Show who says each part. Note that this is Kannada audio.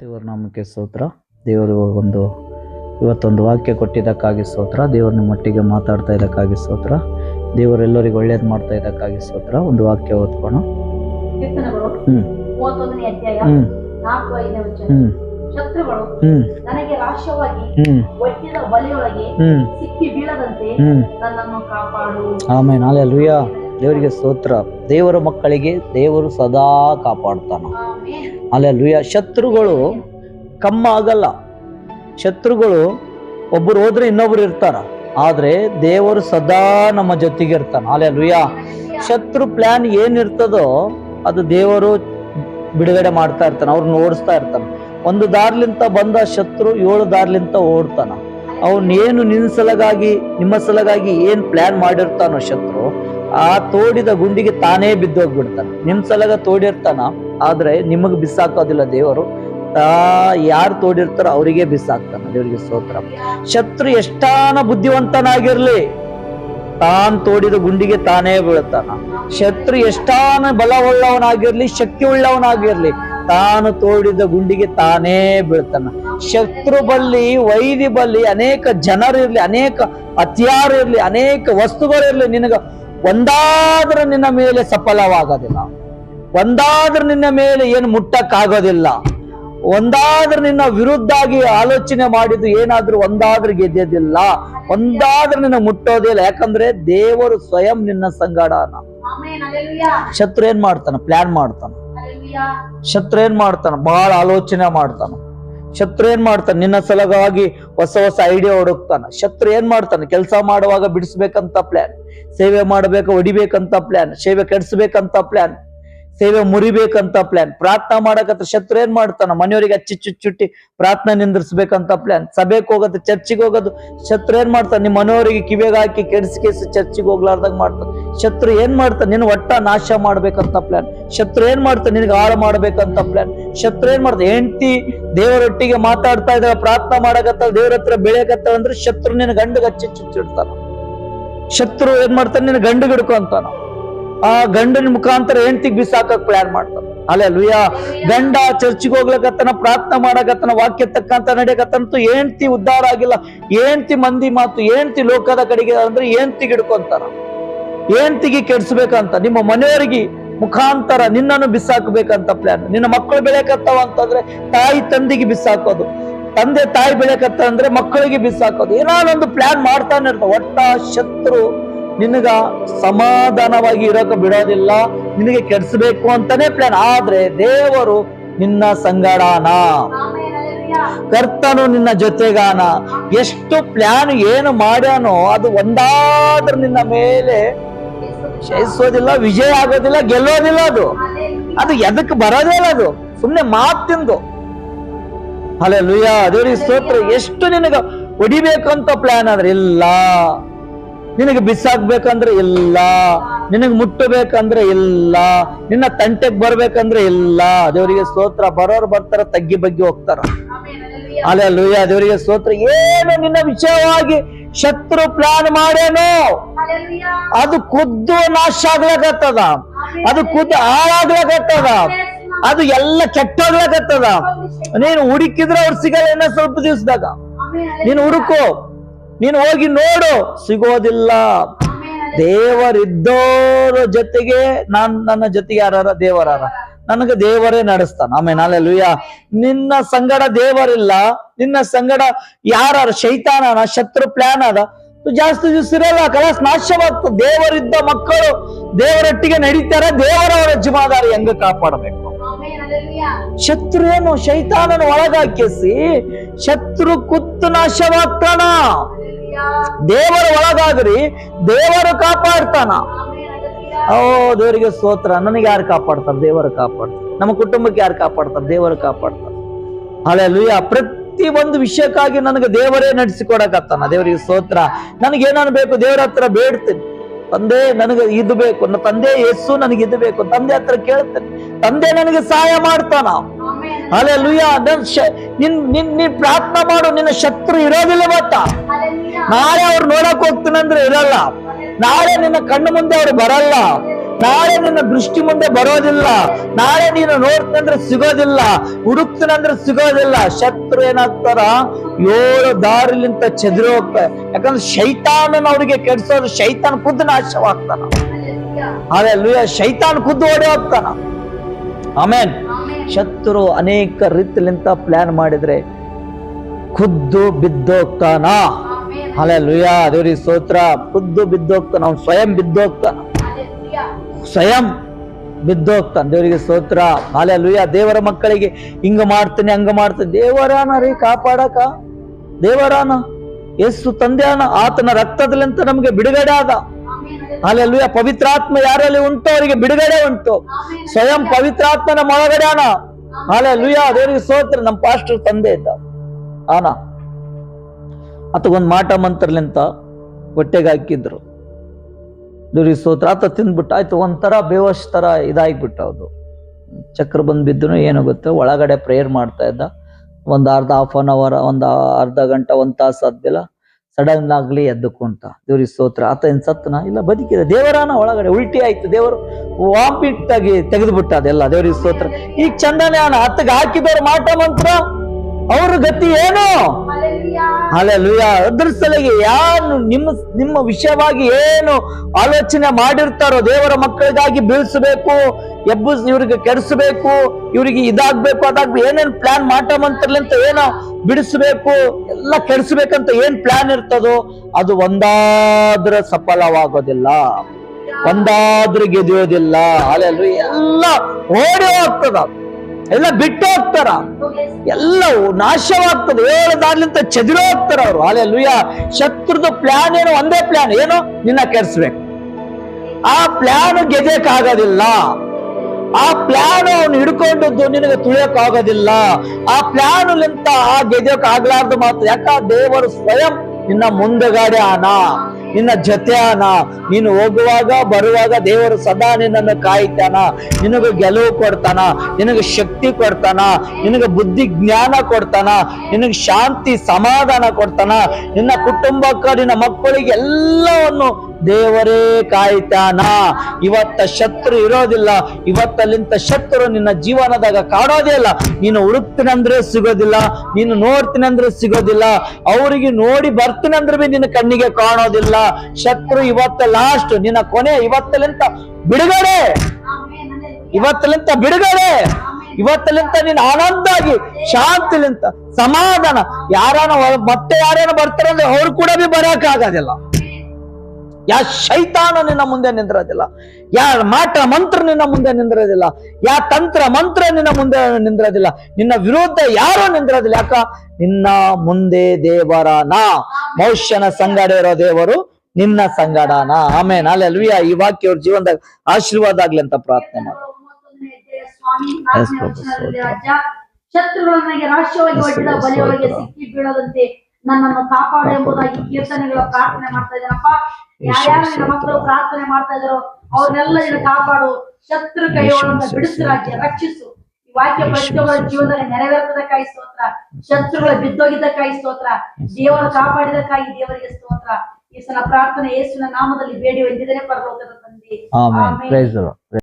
Speaker 1: ದೇವರ ನಾಮಕ್ಕೆ ಸ್ತೋತ್ರ. ದೇವರು ಒಂದು ಇವತ್ತೊಂದು ವಾಕ್ಯ ಕೊಟ್ಟಿದ್ದಕ್ಕಾಗಿ ಸ್ತೋತ್ರ. ದೇವರ ನಿಮ್ಮ ಮಟ್ಟಿಗೆ ಮಾತಾಡ್ತಾ ಇದ್ದಕ್ಕಾಗಿ ಸ್ತೋತ್ರ. ದೇವರೆಲ್ಲರಿಗೂ ಒಳ್ಳೇದು ಮಾಡ್ತಾ ಇದ್ದಕ್ಕಾಗಿ ಸ್ತೋತ್ರ. ಒಂದು ವಾಕ್ಯ ಓದ್ಕೋಣ ಹ್ಮ್. ಹ್ಮ್. ಹ್ಮ್.
Speaker 2: ಶತ್ರುಗಳು
Speaker 1: ಹ್ಮ್.
Speaker 2: ನನಗೆ ಸಿಕ್ಕಿ ಬೀಳದಂತೆ ನನ್ನನ್ನು ಕಾಪಾಡು.
Speaker 1: ಆಮೇಲೆ ನಾಳೆ ಲುಯ್ಯ ದೇವರಿಗೆ ಸ್ತೋತ್ರ. ದೇವರ ಮಕ್ಕಳಿಗೆ ದೇವರು ಸದಾ ಕಾಪಾಡ್ತಾನ.
Speaker 2: ಆಮೆನ್.
Speaker 1: ಅಲ್ಲೇ ಲುಯ್ಯ ಶತ್ರುಗಳು ಕಮ್ಮ ಆಗಲ್ಲ. ಶತ್ರುಗಳು ಒಬ್ಬರು ಹೋದ್ರೆ ಇನ್ನೊಬ್ರು ಇರ್ತಾರ. ಆದ್ರೆ ದೇವರು ಸದಾ ನಮ್ಮ ಜೊತೆಗೆ ಇರ್ತಾನ. ಅಲ್ಲೇ ಲುಯ್ಯ ಶತ್ರು ಪ್ಲಾನ್ ಏನಿರ್ತದೋ ಅದು ದೇವರು ಬಿಡುಗಡೆ ಮಾಡ್ತಾ ಇರ್ತಾನೆ. ಅವ್ರನ್ನ ಓಡಿಸ್ತಾ ಇರ್ತಾನೆ. ಒಂದು ದಾರ್ಲಿಂತ ಬಂದ ಶತ್ರು ಏಳು ದಾರ್ಲಿಂತ ಓಡ್ತಾನ. ಅವನೇನು ನಿನ್ನ ಸಲಗಾಗಿ, ನಿಮ್ಮ ಸಲಗಾಗಿ ಏನ್ ಪ್ಲಾನ್ ಮಾಡಿರ್ತಾನೋ ಶತ್ರು ಆ ತೋಡಿದ ಗುಂಡಿಗೆ ತಾನೇ ಬಿದ್ದೋಗ್ಬಿಡ್ತಾನ. ನಿಮ್ ಸಲಗ ತೋಡಿರ್ತಾನ, ಆದ್ರೆ ನಿಮಗ್ ಬಿಸಾಕೋದಿಲ್ಲ ದೇವರು. ಆ ಯಾರು ತೋಡಿರ್ತಾರೋ ಅವರಿಗೆ ಬಿಸಾಕ್ತಾನ, ದೇವರಿಗೆ ಸ್ತೋತ್ರ. ಶತ್ರು ಎಷ್ಟಾನ ಬುದ್ಧಿವಂತನಾಗಿರ್ಲಿ, ತಾನ್ ತೋಡಿದ ಗುಂಡಿಗೆ ತಾನೇ ಬೀಳ್ತಾನ. ಶತ್ರು ಎಷ್ಟಾನ ಬಲವುಳ್ಳವನಾಗಿರ್ಲಿ ಶಕ್ತಿ ಉಳ್ಳವನಾಗಿರ್ಲಿ ತಾನು ತೋಡಿದ ಗುಂಡಿಗೆ ತಾನೇ ಬೀಳ್ತಾನ. ಶತ್ರು ಬಲ್ಲಿ ವೈದಿ ಬಲ್ಲಿ ಅನೇಕ ಜನರಿರ್ಲಿ, ಅನೇಕ ಹತ್ಯಾರ ಇರ್ಲಿ ಅನೇಕ ವಸ್ತುಗಳಿರ್ಲಿ, ನಿನಗ ಒಂದಾದ್ರೂ ನಿನ್ನ ಮೇಲೆ ಸಫಲವಾಗೋದಿಲ್ಲ. ಒಂದಾದ್ರೂ ನಿನ್ನ ಮೇಲೆ ಏನು ಮುಟ್ಟಕ್ಕಾಗೋದಿಲ್ಲ. ಒಂದಾದ್ರೂ ನಿನ್ನ ವಿರುದ್ಧಾಗಿ ಆಲೋಚನೆ ಮಾಡಿದ್ದು ಏನಾದ್ರೂ ಒಂದಾದ್ರೂ ಗೆದ್ದಿಲ್ಲ ಒಂದಾದ್ರೂ ನಿನ್ನ ಮುಟ್ಟೋದಿಲ್ಲ ಯಾಕಂದ್ರೆ ದೇವರು ಸ್ವಯಂ ನಿನ್ನ ಸಂಗಡನ. ಶತ್ರು ಏನ್ ಮಾಡ್ತಾನ? ಪ್ಲಾನ್ ಮಾಡ್ತಾನ. ಶತ್ರು ಏನ್ ಮಾಡ್ತಾನ? ಬಹಳ ಆಲೋಚನೆ ಮಾಡ್ತಾನ. ಶತ್ರು ಏನ್ ಮಾಡ್ತಾನೆ? ನಿನ್ನ ಸಲಗವಾಗಿ ಹೊಸ ಹೊಸ ಐಡಿಯಾ ಹುಡುಕ್ತಾನ. ಶತ್ರು ಏನ್ ಮಾಡ್ತಾನೆ? ಕೆಲಸ ಮಾಡುವಾಗ ಬಿಡಿಸ್ಬೇಕಂತ ಪ್ಲಾನ್ ಸೇವೆ ಮಾಡ್ಬೇಕು, ಹೊಡಿಬೇಕಂತ ಪ್ಲಾನ್ ಸೇವೆ ಕೆಡಿಸ್ಬೇಕಂತ ಪ್ಲಾನ್ ಸೇವೆ ಮುರಿಬೇಕಂತ ಪ್ಲಾನ್ ಪ್ರಾರ್ಥನಾ ಮಾಡಕತ್ತ ಶತ್ರು ಏನ್ ಮಾಡ್ತಾನ? ಮನೆಯವರಿಗೆ ಅಚ್ಚಿ ಚುಚ್ಚುಟ್ಟಿ ಪ್ರಾರ್ಥನೆ ನಿಂದ್ರಿಸ್ಬೇಕಂತ ಪ್ಲಾನ್ ಸಭೆಗೆ ಹೋಗೋದು, ಚರ್ಚಿಗೆ ಹೋಗೋದು, ಶತ್ರು ಏನ್ ಮಾಡ್ತಾನ? ನಿಮ್ಮ ಮನೆಯವರಿಗೆ ಕಿವಿಗೆ ಹಾಕಿ ಕೆಡಿಸಿ ಕೆಡಿಸಿ ಚರ್ಚಿಗೆ ಹೋಗ್ಲಾರ್ದಂಗ್ ಮಾಡ್ತಾನ. ಶತ್ರು ಏನ್ ಮಾಡ್ತಾನ? ನಿನ್ನ ಒಟ್ಟ ನಾಶ ಮಾಡ್ಬೇಕಂತ ಪ್ಲಾನ್ ಶತ್ರು ಏನ್ ಮಾಡ್ತಾನೆ? ನಿನಗೆ ಹಾಳು ಮಾಡ್ಬೇಕಂತ ಪ್ಲಾನ್ ಶತ್ರು ಏನ್ ಮಾಡ್ತಾನೆ? ಹೆಂಡತಿ ದೇವರೊಟ್ಟಿಗೆ ಮಾತಾಡ್ತಾ ಇದ್ದಾಳೆ, ಪ್ರಾರ್ಥನಾ ಮಾಡಕತ್ತ ದೇವ್ರ ಹತ್ರ ಬೆಳೆಯಕತ್ತ ಅಂದ್ರೆ ಶತ್ರು ನಿನ್ ಗಂಡು ಅಚ್ಚಿ ಚುಚ್ಚಿಡ್ತಾನ ಶತ್ರು ಏನ್ ಮಾಡ್ತಾನ? ನಿನ್ನ ಗಂಡು ಹಿಡ್ಕೊಂತಾನ ಆ ಗಂಡನ ಮುಖಾಂತರ ಹೆಂಡತಿಗೆ ಬಿಸಾಕಕ್ ಪ್ಲಾನ್ ಮಾಡ್ತಾನ. ಅಲ್ಲೇ ಲುಯ್ಯ ಗಂಡ ಚರ್ಚಿಗೆ ಹೋಗ್ಲಕತ್ತನ, ಪ್ರಾರ್ಥನಾ ಮಾಡಕತ್ತನ, ವಾಕ್ಯ ತಕ್ಕಂತ ನಡೆಯಕತ್ತಂತೂ ಏಂತಿ ಉದ್ಧಾರ ಆಗಿಲ್ಲ. ಏಂತಿ ಮಂದಿ ಮಾತು ಏಂತಿ ಲೋಕದ ಕಡೆಗೆ ಅಂದ್ರೆ ಹೆಂಡತಿಗೆ ಗಿಡ್ಕೊಂತಾರ ಏಂತಿಗೆ ಕೆಡ್ಸ್ಬೇಕಂತ, ನಿಮ್ಮ ಮನೆಯವರಿಗೆ ಮುಖಾಂತರ ನಿನ್ನನ್ನು ಬಿಸಾಕಬೇಕಂತ ಪ್ಲಾನ್ ನಿನ್ನ ಮಕ್ಕಳು ಬೆಳೆಯಕತ್ತಾವ ಅಂತಂದ್ರೆ ತಾಯಿ ತಂದಿಗೆ ಬಿಸಾಕೋದು. ತಂದೆ ತಾಯಿ ಬೆಳೆಯಕತ್ತ ಅಂದ್ರೆ ಮಕ್ಕಳಿಗೆ ಬಿಸಾಕೋದು. ಏನಾನೊಂದು ಪ್ಲಾನ್ ಮಾಡ್ತಾನೆ ಇರ್ತಾವ ಒಟ್ಟ ಶತ್ರು ನಿನಗ ಸಮಾಧಾನವಾಗಿ ಇರೋಕೆ ಬಿಡೋದಿಲ್ಲ, ನಿನಗೆ ಕೆಡಿಸ್ಬೇಕು ಅಂತಾನೆ ಪ್ಲಾನ್ ಆದ್ರೆ ದೇವರು ನಿನ್ನ ಸಂಗಡಾನ. ಕರ್ತನು ನಿನ್ನ ಜೊತೆಗಾನ. ಎಷ್ಟು ಪ್ಲಾನ್ ಏನು ಮಾಡ್ಯಾನೋ ಅದು ಒಂದಾದ್ರೂ ನಿನ್ನ ಮೇಲೆ ಶಯಿಸೋದಿಲ್ಲ ವಿಜಯ ಆಗೋದಿಲ್ಲ, ಗೆಲ್ಲೋದಿಲ್ಲ ಅದು. ಅದು ಎದಕ್ಕೆ ಬರೋದೇ ಇಲ್ಲ ಅದು. ಸುಮ್ಮನೆ ಮಾತಿಂದು ಅಲ್ಲ ಲುಯ್ಯ ರೀ ಸ್ತೋತ್ರ. ಎಷ್ಟು ನಿನಗ ಹೊಡಿಬೇಕಂತ ಪ್ಲಾನ್ ಆದ್ರೆ ಇಲ್ಲ. ನಿನಗೆ ಬಿಸಾಕ್ಬೇಕಂದ್ರೆ ಇಲ್ಲ, ನಿನಗೆ ಮುಟ್ಟಬೇಕಂದ್ರೆ ಇಲ್ಲ, ನಿನ್ನ ತಂಟೆಗ್ ಬರ್ಬೇಕಂದ್ರೆ ಇಲ್ಲ. ದೇವರಿಗೆ ಸ್ತೋತ್ರ, ಬರೋರು ಬರ್ತಾರ, ತಗ್ಗಿ ಬಗ್ಗಿ ಹೋಗ್ತಾರ. ಅಲ್ಲೇ ಲೂಯ್ಯ ದೇವರಿಗೆ ಸ್ತೋತ್ರ. ಏನು ನಿನ್ನ ವಿಷಯವಾಗಿ ಶತ್ರು ಪ್ಲಾನ್
Speaker 2: ಮಾಡೇನೋ.
Speaker 1: ಅದು ಖುದ್ದು ನಾಶ ಆಗ್ಲಕತ್ತದ. ಅದು ಖುದ್ದು ಹಾಳಾಗ್ಲಕತ್ತದ. ಅದು ಎಲ್ಲ ಕೆಟ್ಟೋಗ್ಲಕತ್ತದ. ನೀನು ಹುಡುಕಿದ್ರೆ ಅವ್ರು ಸಿಗಲ್ಲ ಸ್ವಲ್ಪ ದಿವಸದಾಗ. ನೀನು ಹುಡುಕು. ನೀನು ಹೋಗಿ ನೋಡು ಸಿಗೋದಿಲ್ಲ. ದೇವರಿದ್ದೋರ ಜೊತೆಗೆ ನಾನ್ ನನ್ನ ಜೊತೆಗೆ ಯಾರ ದೇವರಾರ ನನಗೆ ದೇವರೇ ನಡೆಸ್ತಾನ ಆಮೇಲೆ ನಾಳೆ ಲುಯ್ಯ ನಿನ್ನ ಸಂಗಡ ದೇವರಿಲ್ಲ ನಿನ್ನ ಸಂಗಡ ಯಾರ ಶೈತಾನನ ಶತ್ರು ಪ್ಲಾನ್ ಅದ ಜಾಸ್ತಿ ದಿವಸ ಇರಲ್ಲ ಕಲಾಸ್ ನಾಶವಾಗ್ತದೆ ದೇವರಿದ್ದ ಮಕ್ಕಳು ದೇವರೊಟ್ಟಿಗೆ ನಡೀತಾರೆ ದೇವರವರ ಜಿಮಾದಾರಿ ಹೆಂಗ ಕಾಪಾಡಬೇಕು. ಶತ್ರು ಏನು ಶೈತಾನನ ಒಳಗಾಕಿಸಿ ಶತ್ರು ಕುತ್ತು ನಾಶವಾಗ್ತಾನ. ದೇವರ ಒಳಗಾದ್ರಿ ದೇವರು ಕಾಪಾಡ್ತಾನ. ಓ, ದೇವರಿಗೆ ಸ್ತೋತ್ರ. ನನಗೆ ಯಾರು ಕಾಪಾಡ್ತಾರೆ? ದೇವರು ಕಾಪಾಡ್ತಾರೆ. ನಮ್ಮ ಕುಟುಂಬಕ್ಕೆ ಯಾರು ಕಾಪಾಡ್ತಾರೆ? ದೇವರು ಕಾಪಾಡ್ತಾರೆ. ಅಲ್ಲೇ ಲುಯ್ಯ ಪ್ರತಿ ಒಂದು ವಿಷಯಕ್ಕಾಗಿ ನನಗೆ ದೇವರೇ ನಡೆಸಿಕೊಡಕತ್ತಾನ. ದೇವರಿಗೆ ಸ್ತೋತ್ರ. ನನಗೆ ಏನಾನು ಬೇಕು ದೇವರ ಹತ್ರ ಬೇಡ್ತೀನಿ. ತಂದೆ ನನಗೆ ಇದು ಬೇಕು. ನನ್ನ ತಂದೆ ಎಸ್ಸು ನನಗೆ ಇದು ಬೇಕು. ತಂದೆ ಹತ್ರ ಕೇಳ್ತೇನೆ. ತಂದೆ ನನಗೆ ಸಹಾಯ ಮಾಡ್ತಾನ. ಅಲ್ಲೇ ಲುಯ್ಯ ನನ್ ಶ- ನಿನ್ ನಿನ್ ನೀನ್ ಪ್ರಾರ್ಥನೆ ಮಾಡು ನಿನ್ನ ಶತ್ರು ಇರೋದಿಲ್ಲ
Speaker 2: ಮತ್ತ.
Speaker 1: ನಾಳೆ ಅವ್ರು ನೋಡಕ್ ಹೋಗ್ತೀನಂದ್ರೆ ಇರಲ್ಲ. ನಾಳೆ ನಿನ್ನ ಕಣ್ಣು ಮುಂದೆ ಅವ್ರು ಬರಲ್ಲ. ನಾಳೆ ನಿನ್ನ ದೃಷ್ಟಿ ಮುಂದೆ ಬರೋದಿಲ್ಲ. ನಾಳೆ ನೀನು ನೋಡ್ತಂದ್ರೆ ಸಿಗೋದಿಲ್ಲ. ಹುಡುಕ್ತನಂದ್ರೆ ಸಿಗೋದಿಲ್ಲ. ಶತ್ರು ಏನಾಗ್ತಾರ? ಏಳು ದಾರಿಲಿಂತ ಚದುರಿ ಹೋಗ್ತಾರೆ ಯಾಕಂದ್ರೆ ಶೈತಾನನ ಅವ್ರಿಗೆ ಕೆಡ್ಸೋದು ಶೈತಾನ್ ಖುದ್ದು ನಾಶವಾಗ್ತಾನ. ಅದೇ ಶೈತಾನ್ ಖುದ್ದು ಓಡಿ ಹೋಗ್ತಾನ. ಆಮೇನ್. ಶತ್ರು ಅನೇಕ ರೀತಿಲಿಂತ ಪ್ಲಾನ್ ಮಾಡಿದ್ರೆ ಖುದ್ದು ಬಿದ್ದೋಗ್ತಾನ. ಅಲೆ ಲುಯ ದೇವ್ರಿಗೆ ಸ್ತೋತ್ರ. ಖುದ್ದು ಬಿದ್ದೋಗ್ತಾನ, ಅವ್ನು ಸ್ವಯಂ ಬಿದ್ದೋಗ್ತಾನ. ಸ್ವಯಂ ಬಿದ್ದೋಗ್ತಾನ, ದೇವರಿಗೆ ಸ್ತೋತ್ರ. ಅಲೆ ಲುಯ ದೇವರ ಮಕ್ಕಳಿಗೆ, ಹಿಂಗ ಮಾಡ್ತೀನಿ, ಹಂಗ ಮಾಡ್ತೀನಿ. ದೇವರಾನ ರೀ, ಕಾಪಾಡಕ. ದೇವರಾನ, ಯೇಸು ತಂದೆಯಾನ, ಆತನ ರಕ್ತದಲ್ಲಿಂತ ನಮ್ಗೆ ಬಿಡುಗಡೆ ಆದ.
Speaker 2: Amen.
Speaker 1: ಅಲೆ ಲುಯ ಪವಿತ್ರಾತ್ಮ ಯಾರಲ್ಲಿ ಉಂಟು ಅವರಿಗೆ ಬಿಡುಗಡೆ ಉಂಟು. ಸ್ವಯಂ ಪವಿತ್ರಾತ್ಮನ ಒಳಗಡೆ ಅನ ಅಲೆ ಲುಯ ದೇವರಿಗೆ ಸೋತ್ರ ನಮ್ಮ ಪಾಸ್ಟರ್ ತಂದೆ ಇದ್ದ. ಆನ ಆತ ಒಂದು ಮಾಟ ಮಂತ್ರಲಿಂತ ಹೊಟ್ಟೆಗೆ ಹಾಕಿದ್ರು. ದೇವ್ರಿಗೆ ಸೋತ್ರ ಆತ ತಿಂದ್ಬಿಟ್ಟ. ಆಯ್ತು ಒಂಥರ ಬೇವಶ್ ತರ ಇದಾಗ್ಬಿಟ್ಟ ಅದು. ಚಕ್ರ ಬಂದು ಬಿದ್ದನು ಏನು ಗೊತ್ತು ಒಳಗಡೆ ಪ್ರೇಯರ್ ಮಾಡ್ತಾ ಇದ್ದ. ಒಂದು ಅರ್ಧ ಹಾಫ್ ಅನ್ ಅವರ್ ಒಂದು ಅರ್ಧ ಗಂಟೆ ಒಂದು ತಾಸು ಆದ್ಮೇಲೆ ಸಡನ್ ಆಗ್ಲಿ ಎದ್ದು ಕುಂತ ದೇವ್ರಿಗೆ ಸ್ತೋತ್ರ. ಆತ ಏನ್ ಸತ್ತನ? ಇಲ್ಲ, ಬದುಕಿದ. ದೇವರಾನ ಒಳಗಡೆ ಉಲ್ಟಿ ಆಯ್ತು. ದೇವರು ವಾಪಿಟ್ ಆಗಿ ತೆಗೆದ್ಬಿಟ್ಟ ಅದೆಲ್ಲ. ದೇವ್ರಿಗೆ ಸ್ತೋತ್ರ. ಈಗ ಚಂದನೆ ಅನ ಹತ್ತಿಗೆ ಹಾಕಿದವ್ರು ಮಾಟ ಮಂತ್ರ. ಅವ್ರ ಗತಿ ಏನು? ಅಲ್ಲೆಲ್ಲೂಯ ಅದ್ರ ಸಲಿಗೆ ಯಾರು ನಿಮ್ಮ ನಿಮ್ಮ ವಿಷಯವಾಗಿ ಏನು ಆಲೋಚನೆ ಮಾಡಿರ್ತಾರೋ ದೇವರ ಮಕ್ಕಳಿಗಾಗಿ ಬೀಳ್ಸಬೇಕು ಎಬ್ಬಸ್ ಇವ್ರಿಗೆ ಕೆಡಿಸಬೇಕು, ಇವ್ರಿಗೆ ಇದಾಗ್ಬೇಕು, ಅದಾಗ್ಬೇಕು, ಏನೇನ್ ಪ್ಲಾನ್ ಮಂತ್ರಲಿಂತ ಏನೋ ಬಿಡಿಸ್ಬೇಕು, ಎಲ್ಲ ಕೆಡಿಸ್ಬೇಕಂತ ಏನ್ ಪ್ಲಾನ್ ಇರ್ತದೋ ಅದು ಒಂದಾದ್ರ ಸಫಲವಾಗೋದಿಲ್ಲ. ಒಂದಾದ್ರೂ ಗೆದಿಯೋದಿಲ್ಲ. ಅಲ್ಲೆಲ್ಲೂ ಎಲ್ಲ ಓಡಿ ಹೋಗ್ತದ. ಎಲ್ಲ ಬಿಟ್ಟು ಹೋಗ್ತಾರ. ಎಲ್ಲ ನಾಶವಾಗ್ತದೆ. ಏಳು ಚದಿರೋ ಹೋಗ್ತಾರ ಅವರು. ಅಲ್ಲೇ ಲುಯ್ಯ ಶತ್ರುದು ಪ್ಲಾನ್ ಏನು? ಒಂದೇ ಪ್ಲಾನ್ ಏನು? ನಿನ್ನ ಕೆಡ್ಸ್ಬೇಕು. ಆ ಪ್ಲಾನ್ ಗೆದಕ್ ಆಗೋದಿಲ್ಲ ಆ ಪ್ಲಾನ್ ಅವನು ಹಿಡ್ಕೊಂಡದ್ದು ನಿನಗೆ ತುಳಿಯಕ್ ಆಗೋದಿಲ್ಲ ಆ ಪ್ಲಾನ್ ಲಿಂತ ಆ ಗೆದಕ್ ಆಗ್ಲಾರ್ದು ಮಾತ್ರ ಯಾಕ? ದೇವರು ಸ್ವಯಂ ನಿನ್ನ ಮುಂದೆಗಾಡೆ ಆನ ನಿನ್ನ ಜೊತೆ ಆನ ನೀನು ಹೋಗುವಾಗ, ಬರುವಾಗ ದೇವರು ಸದಾ ನಿನ್ನನ್ನು ಕಾಯ್ತಾನ ನಿನಗೆ ಗೆಲುವು ಕೊಡ್ತಾನ. ನಿನಗೆ ಶಕ್ತಿ ಕೊಡ್ತಾನ. ನಿನಗೆ ಬುದ್ಧಿ ಜ್ಞಾನ ಕೊಡ್ತಾನ. ನಿನಗೆ ಶಾಂತಿ ಸಮಾಧಾನ ಕೊಡ್ತಾನ. ನಿನ್ನ ಕುಟುಂಬಕ್ಕ ನಿನ್ನ ಮಕ್ಕಳಿಗೆ ಎಲ್ಲವನ್ನು ದೇವರೇ ಕಾಯ್ತಾನ. ಇವತ್ತ ಶತ್ರು ಇರೋದಿಲ್ಲ. ಇವತ್ತಲ್ಲಿಂತ ಶತ್ರು ನಿನ್ನ ಜೀವನದಾಗ ಕಾಡೋದೇ ಇಲ್ಲ. ನೀನು ಹುಡುಕ್ತೀನಂದ್ರೆ ಸಿಗೋದಿಲ್ಲ. ನೀನು ನೋಡ್ತೀನಂದ್ರೆ ಸಿಗೋದಿಲ್ಲ. ಅವರಿಗೆ ನೋಡಿ ಬರ್ತೀನಂದ್ರೆ ಬಿ ನಿನ್ನ ಕಣ್ಣಿಗೆ ಕಾಣೋದಿಲ್ಲ. ಶತ್ರು ಇವತ್ತ ಲಾಸ್ಟ್ ನಿನ್ನ ಕೊನೆ ಇವತ್ತಲಿಂತ ಬಿಡುಗಡೆ. ಇವತ್ತಲಿಂತ ಬಿಡುಗಡೆ. ಇವತ್ತಲಿಂತ ನೀನು ಆನಂದಾಗಿ, ಶಾಂತಿಲಿಂತ ಸಮಾಧಾನ. ಯಾರಾನ ಮತ್ತೆ ಯಾರೇನ ಬರ್ತಾರಂದ್ರೆ ಅವ್ರು ಕೂಡ ಬಿ ಬರಕ್ ಆಗೋದಿಲ್ಲ ಯಾ ಶೈತಾನ ನಿನ್ನ ಮುಂದೆ ನಿಂದಿರೋದಿಲ್ಲ. ಯಾ ಮಾಟ ಮಂತ್ರ ನಿನ್ನ ಮುಂದೆ ನಿಂದಿರೋದಿಲ್ಲ. ಯಾ ತಂತ್ರ ಮಂತ್ರ ನಿನ್ನ ಮುಂದೆ ನಿಂದಿರೋದಿಲ್ಲ. ನಿನ್ನ ವಿರುದ್ಧ ಯಾರು ನಿಂದಿರೋದಿಲ್ಲ. ಯಾಕ? ನಿನ್ನ ಮುಂದೆ ದೇವರ ನಾ ಮನುಷ್ಯನ ಸಂಗಡ ಇರೋ ದೇವರು ನಿನ್ನ ಸಂಗಡನ. ಆಮೇನ್. ಅಲ್ಲೆಲ್ವಿಯ ಈ ವಾಕ್ಯ ಅವ್ರ ಜೀವನದಾಗ ಆಶೀರ್ವಾದ ಆಗ್ಲಿ ಅಂತ ಪ್ರಾರ್ಥನೆ ಮಾಡಿ.
Speaker 2: ಶತ್ರುಗಳ ರಾಷ್ಟ್ರವಾಗಿ. ಸಿಕ್ಕಿ ಬೀಳದಂತೆ ನನ್ನನ್ನು ಕಾಪಾಡು ಎಂಬುದಾಗಿ ಕೀರ್ತನೆಗಳ ಪ್ರಾರ್ಥನೆ ಮಾಡ್ತಾ ಇದ್ದಾನಪ್ಪ ಯಾರ್ಯಾರು ನಿನ್ನ ಮಕ್ಕಳು ಪ್ರಾರ್ಥನೆ ಮಾಡ್ತಾ ಇದ್ರು ಅವ್ರನ್ನೆಲ್ಲ ನಿನ್ನ ಕಾಪಾಡು. ಶತ್ರು ಕೈಯೊಳಗಿಂದ ಬಿಡಿಸು ರಾಜ್ಯ ರಕ್ಷಿಸು. ಈ ವಾಕ್ಯ ಪ್ರತಿಯೊಬ್ಬರ ಜೀವನದಲ್ಲಿ ನೆರವೇರ್ತದಕ್ಕಾಗಿ ಸ್ತೋತ್ರ. ಶತ್ರುಗಳ ಬಿದ್ದೋಗಿದ್ದಕ್ಕಾಗಿ ಸ್ತೋತ್ರ. ದೇವರು ಕಾಪಾಡಿದಕ್ಕಾಗಿ ದೇವರಿಗೆ ಸ್ತೋತ್ರ. ಈ ಸಲ ಪ್ರಾರ್ಥನೆ ಯೇಸುವಿನ ನಾಮದಲ್ಲಿ ಬೇಡಿ ಹೊಂದಿದರೆ ಪರಲೋಕದ ತಂದೆ.